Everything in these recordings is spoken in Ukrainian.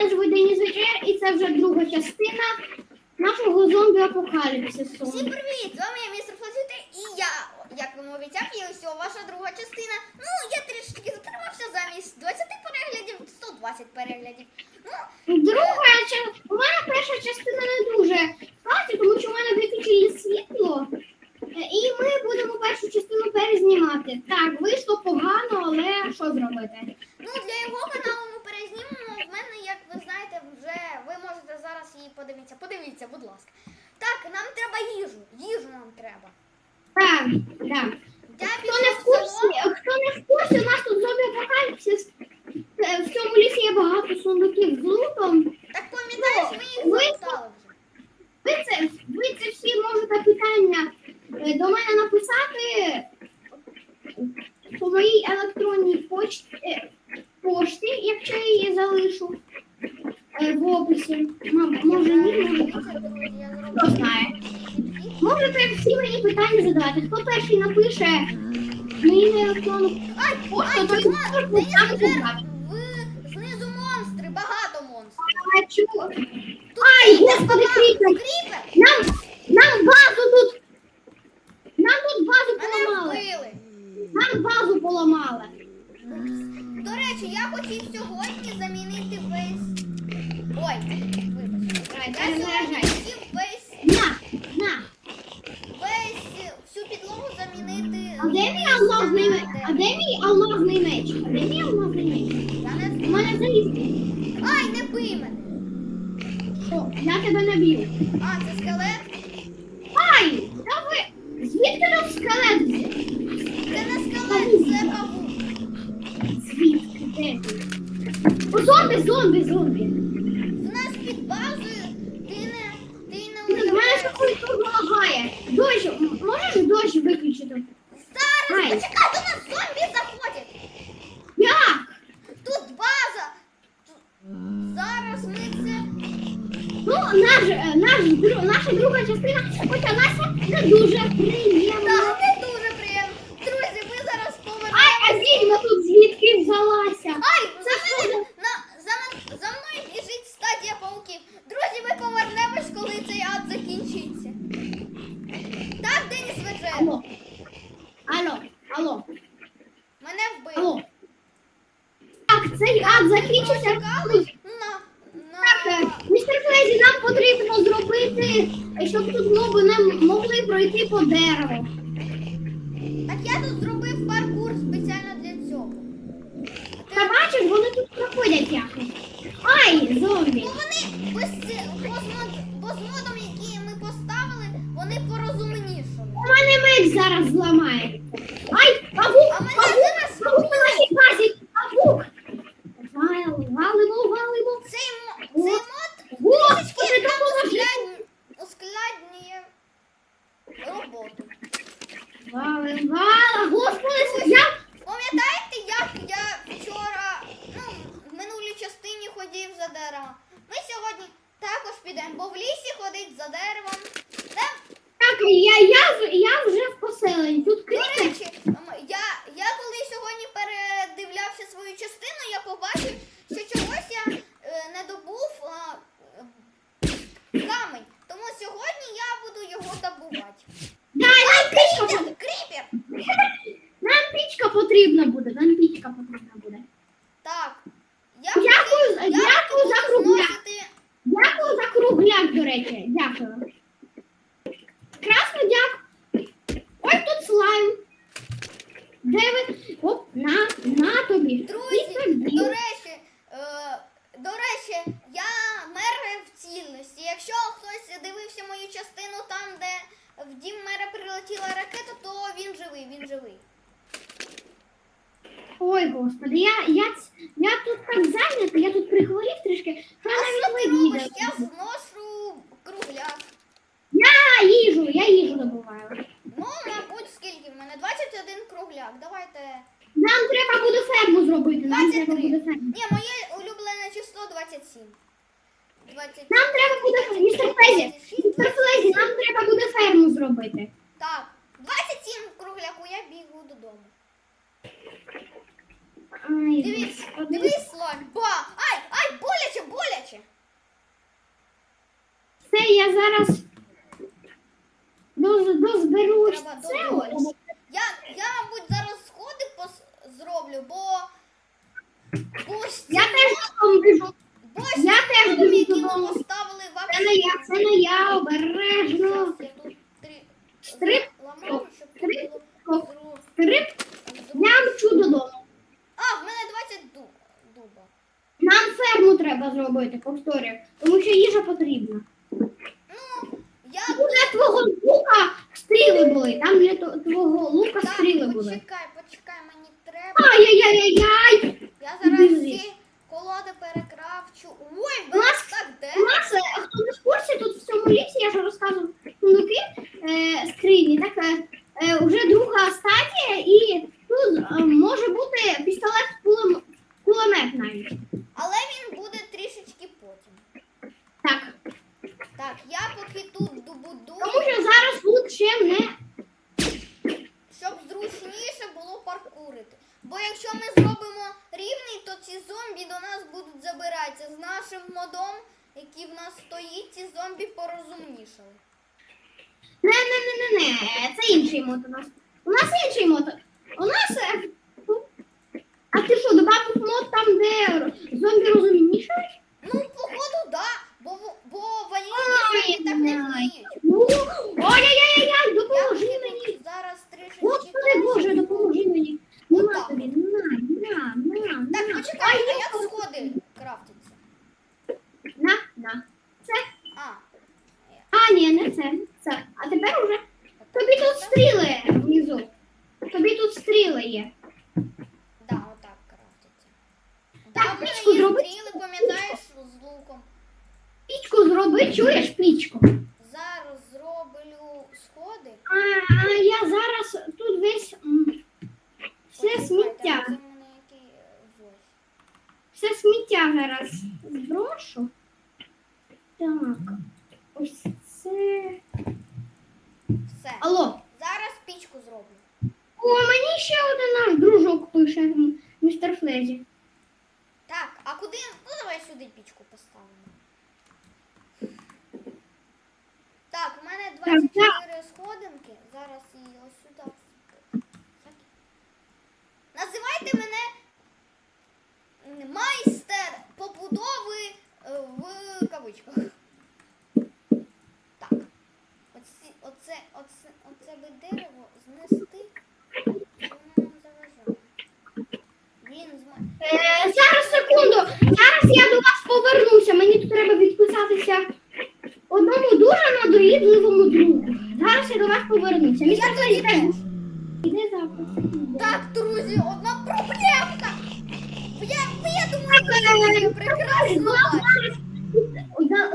Мене звуть Деніс Вечер, і це вже друга частина нашого зомбі апокаліпсису. Всім привіт! З вами я містер Фазити і я, як вам обіцяв, є ось ваша друга частина. Ну, я трішки затримався замість 20 переглядів, 120 переглядів. Ну, Друга частина. У мене перша частина не дуже класна, тому що в мене виключили світло. Е, І ми будемо першу частину перезнімати. Так, вийшло погано, але що зробити? ну для його каналу ми перезнімемо. В мене, як ви знаєте, вже ви можете зараз її подивитися. Подивіться, будь ласка. Так, нам треба їжу. Їжу нам треба. Так, так. Я Хто не в курсі, хто не в курсі, у нас тут зомбі апокаліпсис. Е, В цьому лісі є багато сундуків з лутом. Так пам'ятаєш, ми їх Ну, ви- залутали вже. Ви це, ви це всі можете питання е, до мене написати по моїй електронній почті, е, пошті, якщо я її залишу в описі. Мам, може ні, може. Хто знає. Можете всі мені питання задавати. Хто перший напише мені на електронну Ай, пошту, то Діма, можна так забрати. в знизу монстри, багато монстрів. Бачу. Тут Ай, господи, кріпер! кріпер! Нам, нам базу тут. Нам тут базу Мене поламали. вбили. Нам базу поламали. До речі, я хотів сьогодні замінити весь. Ой, сьогодні заряджай. хотів весь На, на. весь всю підлогу замінити. А де мій алмазний меч? А де мій алмазний меч? А де мій алмазний меч? У не мене заліз. Ай, не бий мене! Що? Я тебе не б'ю. А, це скелет? Ай! Та ви! Звідки тут скелет? взяв? Це не скелет, це павук. Звідки? Де? О, зомбі, зомбі, зомбі. В нас під базою ти не ти не В мене уявляєш. щось тут лагає. Дощ, м- можеш дощ виключити? Зараз, Ай. почекай, до нас зомбі заходять. Як? Тут база. Зараз ми це. Ну, наш, е, наш, дру- наша друга частина почалася не дуже приємно. Так, не дуже приємно. Друзі, ми зараз Ай, повернемо. а відьма тут звідки взялася? Ай, за Це мене що? на за, мен- за мною біжить стадія пауків. Друзі, ми повернемось, коли цей ад закінчиться. Так, Деніс Ведже, Алло. Алло, алло, мене вбили. алло. Так, цей Чекали на, Так, містер Флезі, нам потрібно зробити, щоб тут моби не могли пройти по дереву. Так я тут зробив паркур спеціально для цього. Та бачиш, вони тут проходять якось. Ай, зомбі. Ну вони без ці- бо з мод- бо з модом, який ми поставили, вони порозумнішали. У мене меч зараз зламає. Ай, павук, А мене павук, зараз павук на нашій базі, павук. Вал- Валимо, валимо. Цей, мо- цей мод Господи, трішки нам допоможи. ускладнює- ускладнює роботу. Валим, вала, господи, я... Пам'ятаєте, як я вчора ну, в минулій частині ходив за деревом? Ми сьогодні також підемо, бо в лісі ходить за деревом. Де, Так, я, я, я вже в поселенні. Тут до кріпер. речі, м, я, я коли сьогодні передивлявся свою частину, я побачив, що чогось я е, не добув а, е, камень. Тому сьогодні я буду його добувати. Дай, нам пічка Кріпер! буде. Кріпер! Нам пічка потрібна буде, нам пічка потрібна буде. Так. Я Дякую, хотів- дякую я за буду кругляк. зносити Дякую за кругляк, до речі. Дякую. Красно дякую. Ой, тут слайм. Де ви? Оп, на, на тобі. І Друзі, тобі. до речі, е, до речі, я мер в цілості. Якщо хтось дивився мою частину там, де в дім мера прилетіла ракета, то він живий, він живий. Ой, господи, я, я, я тут так зайнята, я тут прихворів трішки, що А я що навіть ти не робиш? відео. Я зношу кругляк. Я їжу, я їжу добуваю. Ну, мабуть, скільки в мене? 21 кругляк. Давайте. Нам треба буде ферму зробити, нам 23. треба буде ферму. Ні, моє улюблене число 27. 20... Нам треба буде, містер Флезі, містер Флезі, нам треба буде ферму зробити. Так, 27 кругляку, я бігу додому. Ай, Дивись, дивись, слон. Ба! Ай, ай, боляче, боляче. Це я зараз доз. Треба Це ось. Я, я, мабуть, зараз сходи пос- зроблю, бо. Бо ці Я теж додому біжу. бо ось Я теж біжу які ми додому. поставили в Це не я, це не я, обережно. Тут Стрип, ламаю, щоб стрип, було Стрип, зру- я мчу додому. А, в мене 20 ду- дуба. Нам ферму треба зробити, повторюю, тому що їжа потрібна. Ну, я для твого лука стріли були, там для то- твого лука так, стріли були. почекай, почекай, мені треба. Ай-яй-яй-яй! Я зараз всі колоди Ой, У нас- так де? У нас, е, хто не в курсі, тут в цьому лісі, я вже розказував, сундуки е, скрині, так, е, е, вже друга стадія, і тут е, може бути пістолет кулемет навіть. Але він буде трішечки потім. Так, Так, я поки тут добудую, тому що зараз лут ще не щоб зручніше було паркурити. Бо якщо ми зробимо рівний, то ці зомбі до нас будуть забиратися. З нашим модом, який в нас стоїть, ці зомбі порозумнішали. Не, не, не, не, не, це інший мод у нас. У нас інший мод. У нас. е, А ти що, добавив мод там, де зомбі розумнішають? Ну, походу, да. Бо, бо ванільні cámaras Містер Флезі. Іде запис. Так, друзі, одна проблемка. Я, я думаю, ви її прекрасно бачите. нас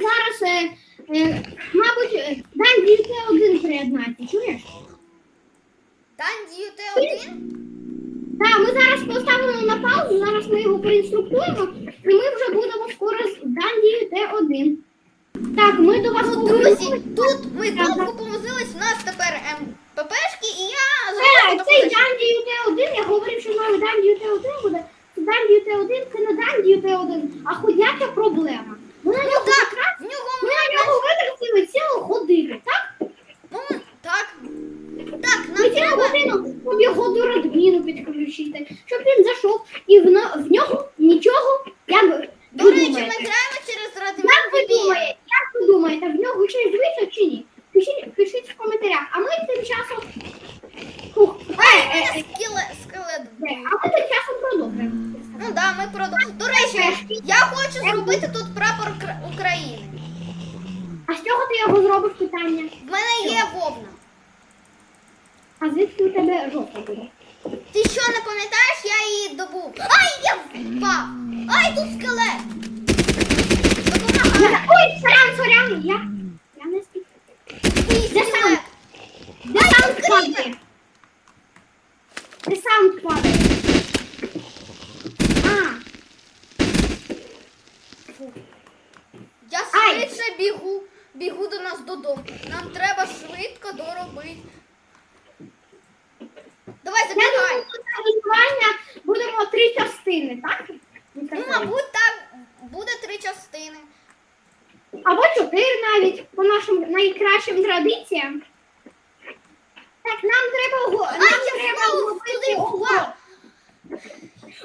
зараз, е, е, мабуть, е, Данді Т1 приєднати, чуєш? Данді Т1? Так, ми зараз поставимо на паузу, зараз ми його проінструктуємо, і ми вже будемо скоро з Данді Т1. Так, ми до вас Ну, друзі, тут ми Так, помозились, так. у нас тепер МППшки, і я Це, зробила цей таку- Данді Т1, я говорив, що новий Данді Т1 буде. Це Данді Т1, це не Данді Т1, а ходяча проблема. Ми на нього, Ну так, в нього ми на нього витратили цілу годину, так? ну, так. Так, Ми нам цілу треба. годину, щоб його до радміну підключити, щоб він зайшов, і в, на- в нього нічого, як ви До речі, ми думаєте? граємо через Як Радмін ви VPN. думаєте, як ви думаєте, в нього щось вийшло чи ні? Пишіть, пишіть в коментарях. А ми тим часом. Фух. Е, е, е, Скелет, скелет. е, А ми тим часом продовжуємо. Ну да, ми продовжуємо. До речі, я хочу зробити тут прапор Кра- України. А з чого ти його зробиш питання? В мене є вовна. А звідки у тебе жовта буде? Ти що не пам'ятаєш, я її добув. Ай, я впав! Ай, тут скелет! Допомагай! Ой, сорян, сорян, я. Я не спів. Ти Де скелет! сам? Де саунд падає? Де саунд падає? А, Я швидше бігу, бігу до нас додому. Нам треба швидко доробити. Давай я забігай. буде будемо три частини, так? Ну, мабуть, так, буде три частини. Або чотири навіть по нашим найкращим традиціям. Так, нам треба го- нам Ай, я треба знову зробити туди впав.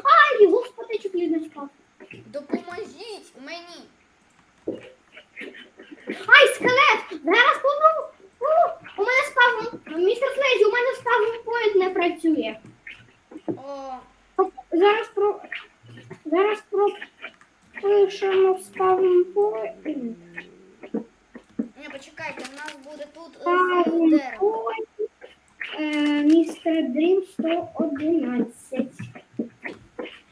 Ай, господи, чуть не спав. Допоможіть мені. Ай, скелет! Зараз помру. О, у мене спав містер Слейзі, у мене спав поїзд не працює. О, Зараз про зараз про пишемо спавн поїзд. не почекайте, у нас буде тут е, Спавн дерево. поїзд. Е, Містер Дрім 111.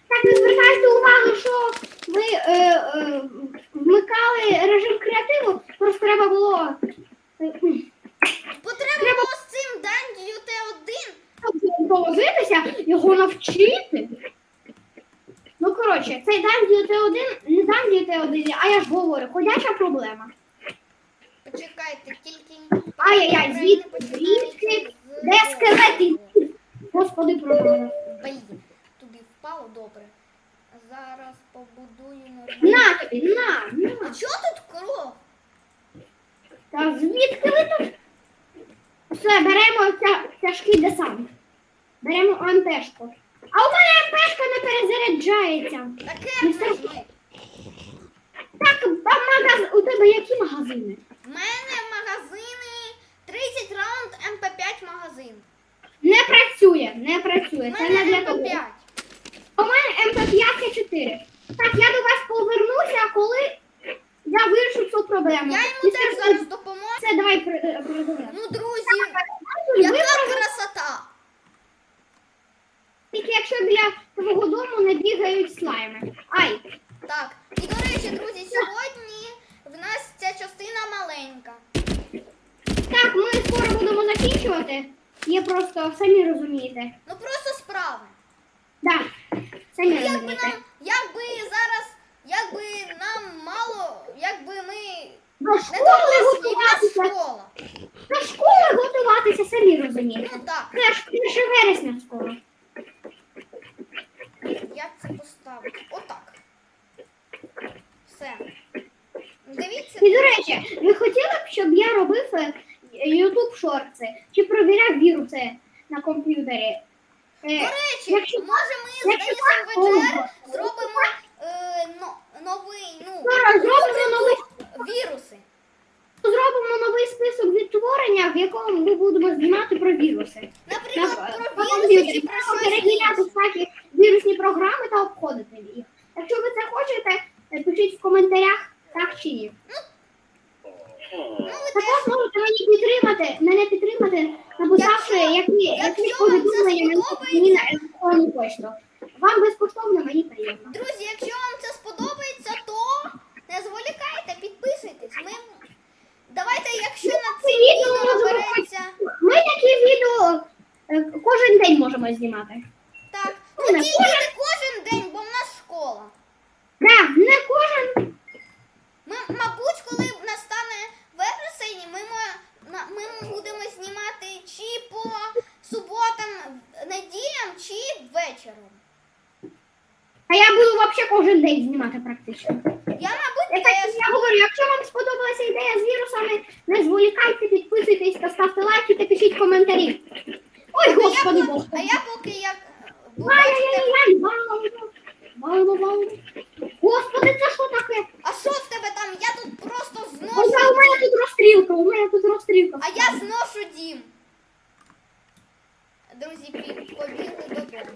Так, не звертайте увагу, що ми е, е, вмикали режим креативу, просто треба було е, Потрібно Треба- було з цим Дандію Т1. Повозитися, його навчити. Ну, коротше, цей Данді Т1, не Данді Т1, а я ж говорю, ходяча проблема. Почекайте, тільки. Ай-яй-яй, звідки, звідки, де скелети? Господи, програма. Блін, туди впало добре. Зараз побудую нормально. На тобі, на, А чого тут кров? Та звідки ви тут? Все, беремо тя, тяжкий десант. Беремо АМПшку. А у мене АМПшка не перезаряджається. Таке Так, а магаз... у тебе які магазини? У мене магазини 30 раунд МП5 магазин. Не працює, не працює. У Це не для мене того. МП5. У мене МП5 4. Так, я до вас повернуся, коли я вирішу цю проблему. Я йому Містер теж Слейд, зараз допоможу. Це давай при- е, продовжуй. Ну, друзі, Ви яка просто- красота! Тільки якщо біля твого дому не бігають слайми. Ай, Так, і до речі, друзі, сьогодні в нас ця частина маленька. так, ми скоро будемо закінчувати. Є просто, самі розумієте. Ну просто справи. Так, самі Якби розумієте. нам, якби зараз, якби нам мало, якби ми До школи нас готуватися. школа. До школи готуватися, самі розумієте. Ну так, 1 вересня скоро. як це поставити? Отак. Все. Дивіться. І до речі, ви хотіли б, щоб я робив е, YouTube шорти чи провіряв віруси на комп'ютері? До Е, речі, якщо- може ми з Денисом так, то- зробимо е, но- новий, ну, зробимо новий віруси. зробимо новий список відтворення, в якому ми будемо знімати про віруси. Наприклад, про віруси чи про щось перевіряти інше. всякі вірусні програми та обходити їх. Якщо ви це хочете, е, пишіть в коментарях так чи ні. Ну, Також можете мені підтримати, мене підтримати, написавши Якщо- які, повідомлення мені на електронну почту. Вам безкоштовно, мені приємно. Друзі, якщо вам це сподобається, то не зволікайте, підписуйтесь. Ми... Давайте, якщо на це відео відео можемо набереться. Ми такі відео е, кожен день можемо знімати. Так, Ну, ну не тільки не кожен день, бо в нас школа. Так, не кожен. Ми, мабуть, коли настане вересень, ми, мо- на- ми будемо знімати чи по суботам, неділям, чи вечором. А я буду взагалі кожен день знімати практично. Я, мабуть, Я, так, я говорю, якщо вам сподобалася ідея з вірусами, не зволікайте, підписуйтесь та ставте лайки та пишіть коментарі. Ой, А я, господи по- боже. а я поки як. Господи, це що таке? а що в тебе там? Я тут просто зношу. та у мене тут розстрілка, у мене тут розстрілка. А я зношу дім. Друзі, побігли додому.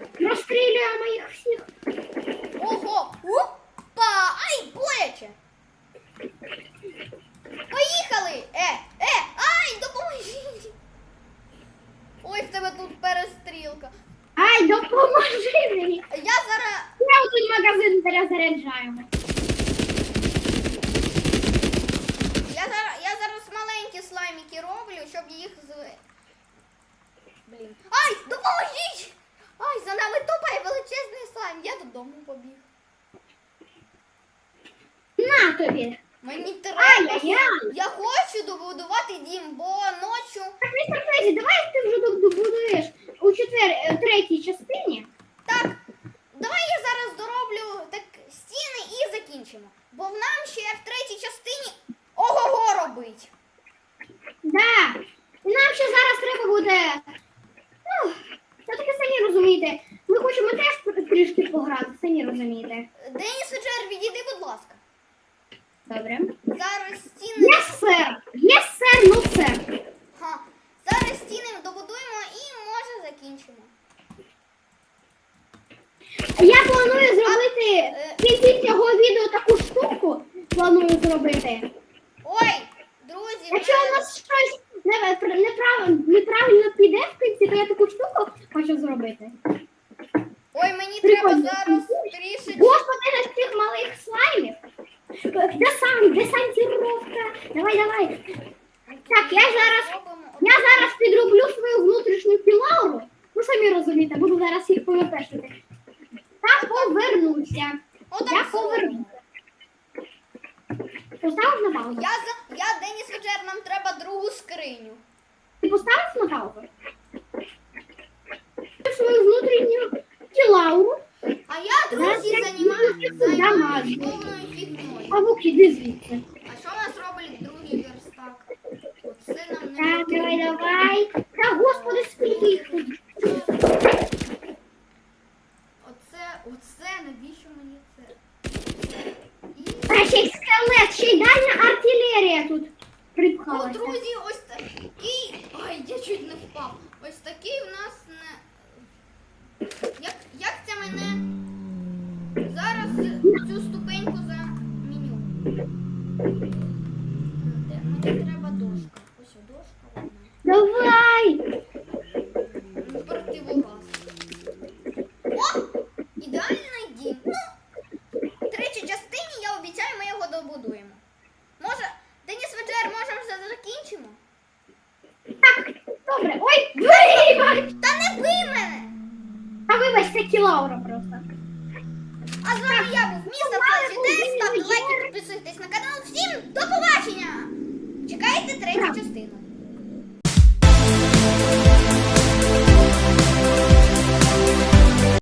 тобі? Мені треба. Аня, я. Я хочу добудувати дім, бо ночу. Так, містер Фредді, давай ти вже добудуєш у четвер... Е, третій частині. Так, давай я зараз дороблю так, стіни і закінчимо. Бо в нам ще в третій частині ого-го робить. Да. Нам ще зараз треба буде. Ну, це таке самі розумієте. Ми хочемо теж трішки пограти, самі розумієте. Деніс Джер, відійди, будь ласка. Добре. Зараз стіни. Є сер! Є сер, ну сер. Ха. Зараз стіни добудуємо і може закінчимо. Я планую зробити е, в кінці цього відео таку штуку. Планую зробити. Ой, друзі, в Якщо у мене- нас щось не- неправильно, неправильно піде в кінці, то я таку штуку хочу зробити. Ой, мені треба Прикольно. зараз трішечки. Господи, на цих малих слаймів. Десант, десантіровка. Давай. Так, я зараз, я зараз підроблю свою внутрішню пілауру. Ви самі розумієте, буду зараз їх повертешити. Та повернуся. Я повернуся. Поставив на паузу? Я за я Деніс Феджер, нам треба другу скриню. Ти поставив на паузу? Свою внутрішню пілауру. А я, друзі, займаюся повною фігньою. Павук, іди звідси. А що у нас робить другий верстак? Оце нам не Так, давай, давай. Та господи, скільки їх тут. Оце, оце, навіщо мені це? І... Та ще й скелет, ще й дальня артилерія тут О, припхалася. друзі, ось такий. Ай, я чуть не впав. Ось такий у нас не. Як, як це мене зараз цю ступеньку заміню? Де? Мені треба дошка. Ось о, дошка одна. Давай. Ну, Противогаз.